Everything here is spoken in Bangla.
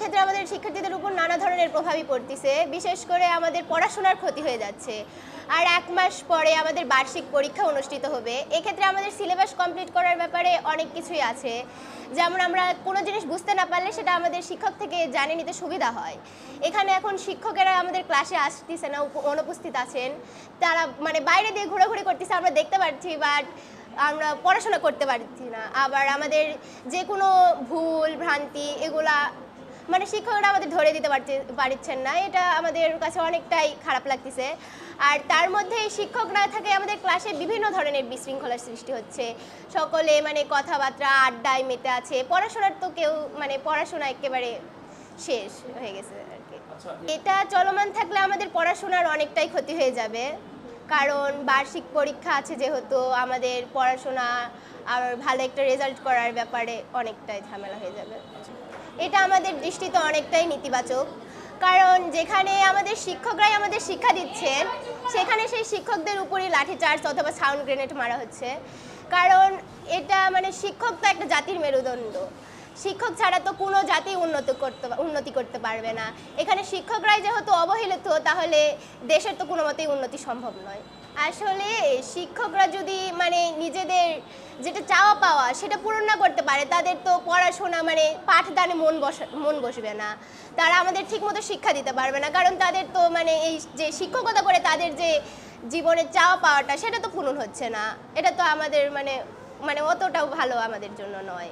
ক্ষেত্রে আমাদের শিক্ষার্থীদের উপর নানা ধরনের প্রভাবই পড়তেছে। বিশেষ করে আমাদের পড়াশোনার ক্ষতি হয়ে যাচ্ছে। আর এক মাস পরে আমাদের বার্ষিক পরীক্ষা অনুষ্ঠিত হবে। এক্ষেত্রে আমাদের সিলেবাস কমপ্লিট করার ব্যাপারে অনেক কিছুই আছে। যেমন আমরা কোনো জিনিস বুঝতে না পারলে সেটা আমাদের শিক্ষক থেকে জানিয়ে নিতে সুবিধা হয়। এখানে এখন শিক্ষকেরা আমাদের ক্লাসে আসতেছে না অনুপস্থিত আছেন। তারা মানে বাইরে দিয়ে ঘোরাঘুরি করতেছে, আমরা দেখতে পাচ্ছি বাট আমরা পড়াশোনা করতে পারছি না। আবার আমাদের যে কোনো ভুল, ভ্রান্তি, এগুলা মানে শিক্ষকরা আমাদের ধরে দিতে পারছে পারছেন না। এটা আমাদের কাছে অনেকটাই খারাপ লাগতেছে। আর তার মধ্যে এই শিক্ষক না থাকে আমাদের ক্লাসে বিভিন্ন ধরনের বিশৃঙ্খলার সৃষ্টি হচ্ছে। সকলে মানে কথাবার্তা আড্ডায় মেতে আছে। পড়াশোনার তো কেউ মানে পড়াশোনা একেবারে শেষ হয়ে গেছে আর কি। আচ্ছা এটা চলমান থাকলে আমাদের পড়াশোনার অনেকটাই ক্ষতি হয়ে যাবে। কারণ বার্ষিক পরীক্ষা আছে যেহেতু, আমাদের পড়াশোনা আর ভালো একটা রেজাল্ট করার ব্যাপারে অনেকটাই ঝামেলা হয়ে যাবে। এটা আমাদের দৃষ্টিতে অনেকটাই নেতিবাচক। কারণ যেখানে আমাদের শিক্ষকরাই আমাদের শিক্ষা দিচ্ছেন সেখানে সেই শিক্ষকদের উপরই লাঠিচার্জ অথবা সাউন্ড গ্রেনেড মারা হচ্ছে। কারণ এটা মানে শিক্ষক তো একটা জাতির মেরুদণ্ড। শিক্ষক ছাড়া তো কোনো জাতি উন্নত করতে উন্নতি করতে পারবে না। এখানে শিক্ষকরাই যেহেতু অবহেলিত, তাহলে দেশের তো কোনো মতেই উন্নতি সম্ভব নয়। আসলে শিক্ষকরা যদি মানে নিজেদের যেটা চাওয়া পাওয়া, সেটা পূরণ না করতে পারে, তাদের তো পড়াশোনা মানে পাঠদানে মন বসা মন বসবে না। তারা আমাদের ঠিকমতো শিক্ষা দিতে পারবে না, কারণ তাদের তো মানে এই যে শিক্ষকতা করে তাদের যে জীবনের চাওয়া পাওয়াটা, সেটা তো পূরণ হচ্ছে না। এটা তো আমাদের মানে মানে অতটাও ভালো আমাদের জন্য নয়।